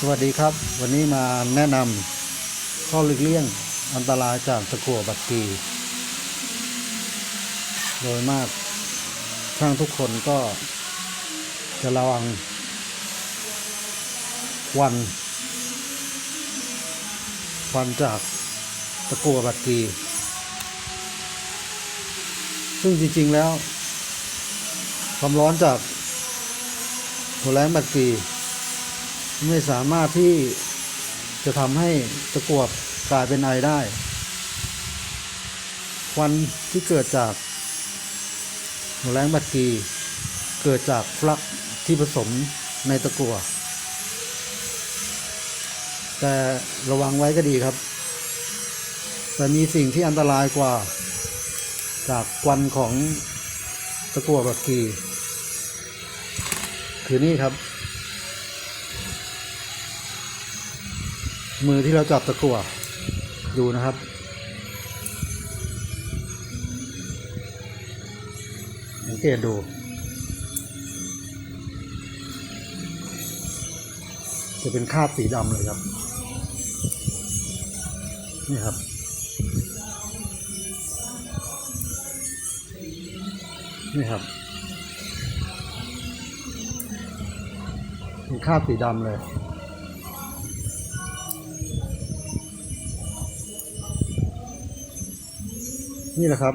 สวัสดีครับ วันนี้มาแนะนำข้อหลีกเลี่ยงอันตรายจากตะกั่วบัตรีโดยมากช่างทุกคนก็จะระวังควันควันจากตะกั่วบัตรีซึ่งจริง ๆ แล้ว ความร้อนจากหัวแรงบัตรี ไม่สามารถที่จะทำให้ตะกวดกลายเป็นไอได้ควันที่เกิดจากหัวแรงบัตรกีเกิดจากฟลักที่ผสมในตะกั่วแต่ระวังไว้ก็ดีครับ แต่มีสิ่งที่อันตรายกว่า จากควันของตะกั่วบัตรกีคือนี่ครับ มือที่เราจับตะกั่วดูนะครับสังเกตดู จะเป็นคราบสีดำเลยครับ นี่ครับนี่ครับเป็นคราบสีดำเลย นี่แหละครับ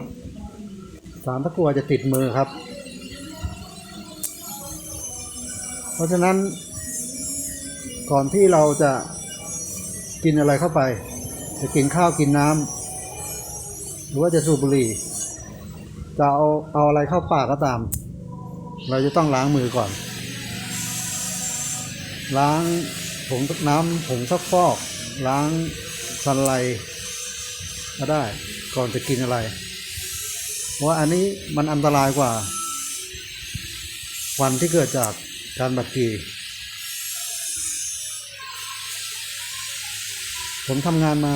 สารตะกัวจะติดมือครับ เพราะฉะนั้น ก่อนที่เราจะกินอะไรเข้าไป จะกินข้าวกินน้ำหรือว่าจะสูบบุหรี่จะเอาเอาอะไรเข้าปากก็ตาม เราจะต้องล้างมือก่อน ล้างผงน้ำผงซักฟอก ล้างสันไล ก็ได้ก่อนจะกินอะไร เพราะว่าอันนี้มันอันตรายกว่าควันที่เกิดจากการบัดกีผมทำงานมา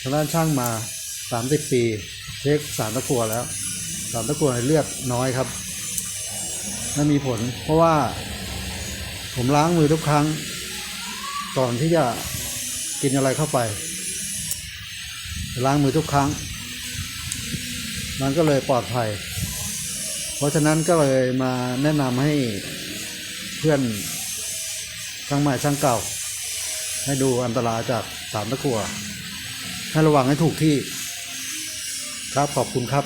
ทางด้านช่างมา 30 ปี เช็คสารตะกั่วแล้ว สารตะกั่วในเลือดน้อยครับไม่มีผล เพราะว่า ผมล้างมือทุกครั้งก่อนที่จะกินอะไรเข้าไป ล้างมือทุกครั้ง มันก็เลยปลอดภัย เพราะฉะนั้นก็เลยมาแนะนำให้เพื่อนช่างใหม่ช่างเก่า ให้ดูอันตรายจากสารตะกัวให้ระวังให้ถูกที่ ครับขอบคุณครับ